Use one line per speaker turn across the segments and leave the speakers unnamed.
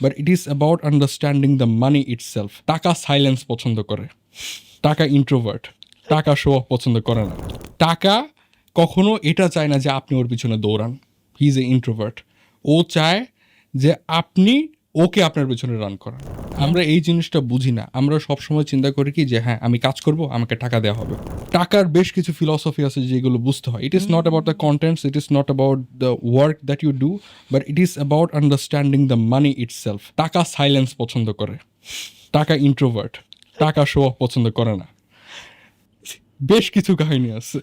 But it is about understanding the money itself টাকা silence পছন্দ করে টাকা ইন্ট্রোভার্ট টাকা শো অফ পছন্দ করে না টাকা কখনো এটা চায় না যে আপনি ওর পিছনে দৌড়ান হি ইজ এ ইন্ট্রোভার্ট ও চায় যে আপনি ওকে আপনার পেছনে রান করা। আমরা এই জিনিসটা বুঝি না। আমরা সবসময় চিন্তা করি কি যে হ্যাঁ আমি কাজ করব আমাকে টাকা দেওয়া হবে। টাকার বেশ কিছু ফিলসফি আছে যেগুলো বুঝতে হয়। It is not about the contents it is not about the work that you do but it is about understanding the money itself টাকা সাইলেন্স পছন্দ করে। টাকা ইন্ট্রোভার্ট টাকা শো অফ পছন্দ করে না। বেশ কিছু কাহিনী আছে।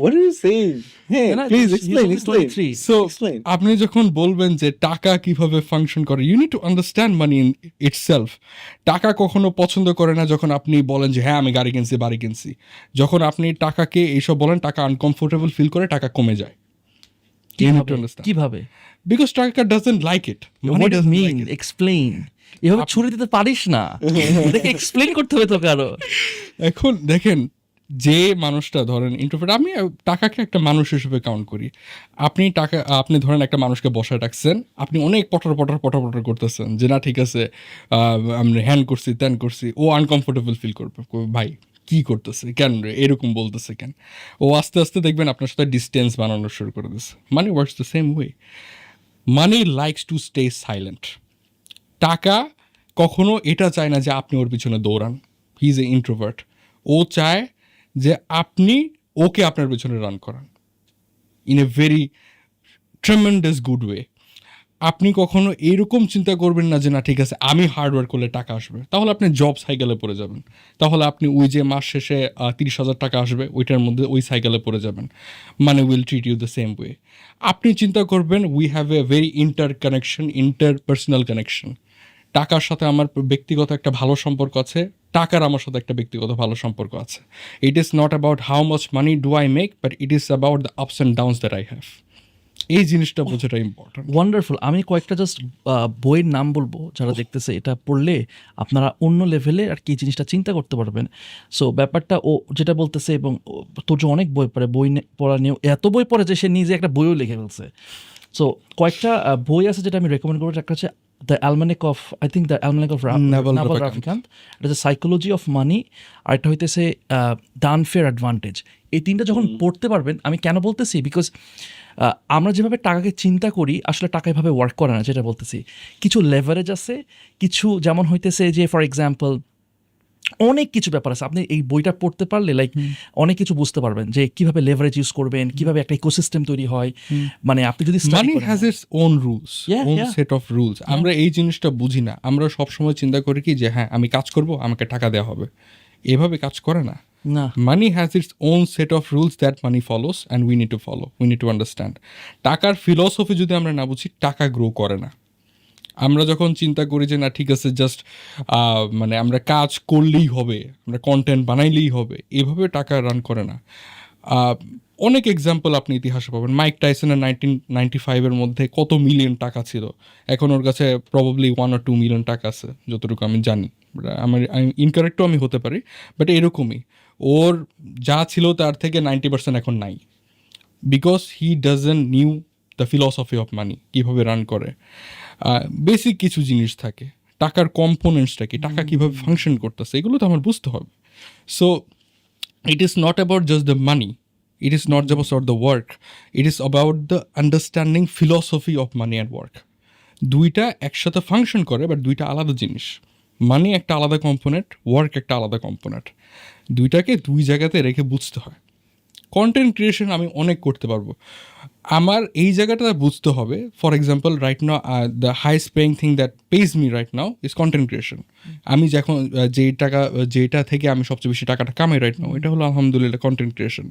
What are you saying? Hey,
No, no,
please
he's
explain,
only
explain.
23.
So আপনি যখন বলবেন যে টাকা কীভাবে ফাংশন করে you need to understand money in itself টাকা কখনো পছন্দ করে না যখন আপনি বলেন যে হ্যাঁ আমি গাড়ি কিনছি বাড়ি কিনছি। যখন আপনি টাকাকে এইসব বলেন টাকা আনকমফোর্টেবল ফিল করে টাকা কমে যায়।
কীভাবে?
বিকজ টাকা doesn't like it
what does mean explain এভাবে ছুরি দিতে পারিস না। এক্সপ্লেইন করতে হবে তোকে আরও।
এখন দেখেন যে মানুষটা ধরেন ইন্টারপ্রেট আমি টাকাকে একটা মানুষ হিসেবে কাউন্ট করি। আপনি টাকা, আপনি ধরেন একটা মানুষকে বসায় রাখছেন, আপনি অনেক পটর পটর পটর পটর করতেছেন যে, না, ঠিক আছে আমি হ্যান্ড করছি, ত্যান করছি। ও আনকমফোর্টেবল ফিল করবে। ভাই, কি করতেছে? কেন রে? এরকম বলতেছে কেন? ও আস্তে আস্তে দেখবেন আপনার সাথে ডিস্টেন্স বানানো শুরু করে দিচ্ছে money works the same way money likes to stay silent টাকা কখনো এটা চায় না যে আপনি ওর পিছনে দৌড়ান। হি ইজ এ ইন্ট্রোভার্ট ও চায় যে আপনি ওকে আপনার পেছনে রান করান। In a very tremendous good way আপনি কখনো এরকম চিন্তা করবেন না যে, না, ঠিক আছে, আমি হার্ডওয়ার্ক করলে টাকা আসবে। তাহলে আপনি জব সাইকেলে পড়ে যাবেন। তাহলে আপনি ওই যে মাস শেষে তিরিশ হাজার টাকা আসবে, ওইটার মধ্যে ওই সাইকেলে পড়ে যাবেন। মানে will treat you the same way আপনি চিন্তা করবেন we have a very inter connection inter personal connection টাকার সাথে আমার ব্যক্তিগত একটা ভালো সম্পর্ক আছে টাকার আমার সাথে একটা ব্যক্তিগত ভালো সম্পর্ক আছে। It is not about how much money do I make but it is about the ups and downs that I have এই জিনিসটা বোঝাটা ইম্পর্টেন্ট
ওয়ান্ডারফুল আমি কয়েকটা জাস্ট বইয়ের নাম বলব যারা দেখতেছে এটা পড়লে আপনারা অন্য লেভেলে আর কি জিনিসটা চিন্তা করতে পারবেন। সো ব্যাপারটা ও যেটা বলতেছে এবং তোর যে অনেক বই পড়ে বই পড়া নিয়েও এত বই পড়ে যে সে নিজে একটা বইও লিখে ফেলছে। সো কয়েকটা বই আছে যেটা আমি রেকমেন্ড করব একটা হচ্ছে the almanac of I think the almanac of Naval. Ravikant এটা হচ্ছে সাইকোলজি অফ মানি আর একটা হইতেছে দ্য ফেয়ার অ্যাডভান্টেজ এই তিনটা যখন পড়তে পারবেন আমি কেন বলতেছি? বিকজ আমরা যেভাবে টাকাকে চিন্তা করি আসলে টাকা এভাবে ওয়ার্ক করে না যেটা বলতেছি। কিছু লেভারেজ আছে কিছু যেমন হইতেছে যে ফর এক্সাম্পল অনেক কিছু ব্যাপার আছে। আপনি এই বইটা পড়তে পারলে লাইক অনেক কিছু বুঝতে পারবেন যে কীভাবে লেভারেজ ইউজ করবেন কীভাবে একটা ইকোসিস্টেম তৈরি হয়। মানে আপনি যদি
money has its own rules own set of rules আমরা এই জিনিসটা বুঝি না। আমরা সবসময় চিন্তা করি কি যে হ্যাঁ আমি কাজ করব আমাকে টাকা দেওয়া হবে। এভাবে কাজ করে না।
না।
Money has its own set of rules that money follows and we need to follow we need to understand টাকার ফিলসফি যদি আমরা না বুঝি টাকা গ্রো করে না। আমরা যখন চিন্তা করি যে, না, ঠিক আছে জাস্ট মানে আমরা কাজ করলেই হবে, আমরা কন্টেন্ট বানাইলেই হবে, এভাবে টাকা রান করে না। অনেক এক্সাম্পল আপনি ইতিহাসে পাবেন। মাইক টাইসনের নাইনটিন নাইনটি ফাইভের মধ্যে কত মিলিয়ন টাকা ছিল? এখন ওর কাছে probably one or two million টাকা আছে, যতটুকু আমি জানি। আমার ইনকারেক্টও আমি হতে পারি বাট এরকমই। ওর যা ছিল তার থেকে নাইনটি পার্সেন্ট এখন নাই। Because he doesn't knew the philosophy of money কীভাবে রান করে। বেসিক কিছু জিনিস থাকে। টাকার কম্পোনেন্টসটা কি? টাকা কীভাবে ফাংশন করতেছে? এগুলো তো আমার বুঝতে হবে। So it is not about just the money it is not just about the work it is about the understanding philosophy of money and work দুইটা একসাথে ফাংশন করে বাট দুইটা আলাদা জিনিস। মানি একটা আলাদা কম্পোনেন্ট ওয়ার্ক একটা আলাদা কম্পোনেন্ট দুইটাকে দুই জায়গাতে রেখে বুঝতে হয়। কন্টেন্ট ক্রিয়েশন আমি অনেক করতে পারব। আমার এই জায়গাটা বুঝতে হবে for example right now the highest paying thing that pays me right now is content creation আমি যখন আহ, যে টাকা যেটা থেকে আমি সবচেয়ে বেশি টাকাটা কামাই রাইট নাও এটা হলো আলহামদুলিল্লাহ কন্টেন্ট ক্রিয়েশন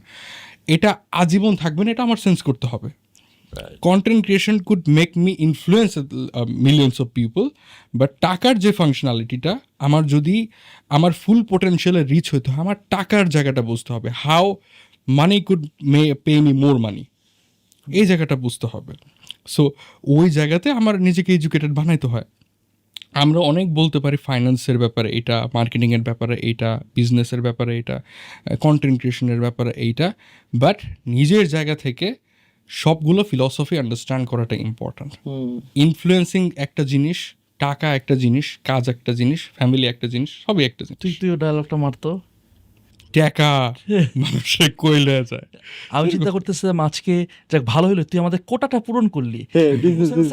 এটা আজীবন থাকবে না এটা আমার সেন্স করতে হবে। Content creation could make me influence millions of people but টাকার যে ফাংশনালিটিটা আমার যদি আমার ফুল পোটেনশিয়ালে রিচ হতে হয় আমার টাকার জায়গাটা বুঝতে হবে। How money could may pay me more money এই জায়গাটা বুঝতে হবে। সো ওই জায়গাতে আমার নিজেকে এডুকেটেড বানাইতে হয়। আমরা অনেক বলতে পারি ফাইন্যান্সের ব্যাপারে এটা মার্কেটিংয়ের ব্যাপারে এইটা বিজনেসের ব্যাপারে এটা কন্টেন্ট ক্রিয়েশনের ব্যাপারে এইটা। বাট নিজের জায়গা থেকে সবগুলো ফিলসফি আন্ডারস্ট্যান্ড করাটা ইম্পর্ট্যান্ট ইনফ্লুয়েন্সিং একটা জিনিস টাকা একটা জিনিস কাজ একটা জিনিস ফ্যামিলি একটা জিনিস সবই একটা জিনিস।
তুই তুইও ডায়লগটা মারতো।
টাকা মানুষের কইলে যায়।
আমি চিন্তা করতেছিলাম আজকে যাক ভালো হলো তুই আমাদের কোটাটা পূরণ করলি।
হ্যাঁ.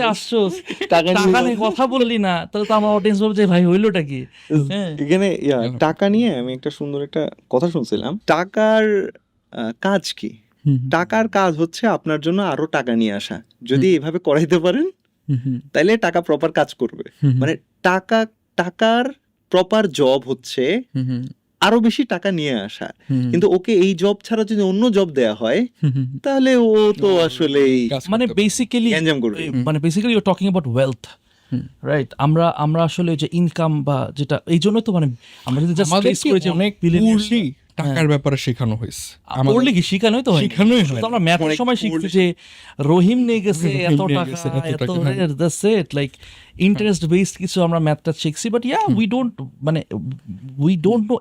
আসছোস
টাকা নিয়ে
কথা বললি না তাহলে তো আমার অডিয়েন্স বলবে যে ভাই হইলোটা কি? হ্যাঁ।
এখানে টাকা নিয়ে আমি একটা সুন্দর একটা কথা শুনছিলাম। টাকার আহ, কাজ কি? টাকার কাজ হচ্ছে আপনার জন্য আরও টাকা নিয়ে আসা। যদি এভাবে করাইতে পারেন তাইলে টাকা প্রপার কাজ করবে। মানে টাকা টাকার প্রপার জব হচ্ছে আরও বেশি টাকা নিয়ে আসা। কিন্তু ওকে এই জব ছাড়া যদি অন্য জব দেয়া হয় তাহলে ও তো আসলে
মানে বেসিক্যালি মানে basically you talking about wealth right আমরা আমরা আসলে যে ইনকাম বা যেটা এই জন্য তো মানে আমরা যদি জাস্ট ট্রেস করে যে
অনেক
billionaires-
টাকার ব্যাপারে শেখানো হয়েছে। আমাদের-
পড়লে কি? শিখানোই তো হয়
শিখানোই হয়
তো আমরা ম্যাথের সময় শিখছি যে রহিম নিয়ে গেছে এত টাকা
এত হ্যাঁ।
That's it like interest based কিছু আমরা ম্যাথটা শিখছি বাট ইয়া উই ডোন্ট মানে উই ডোন্ট নো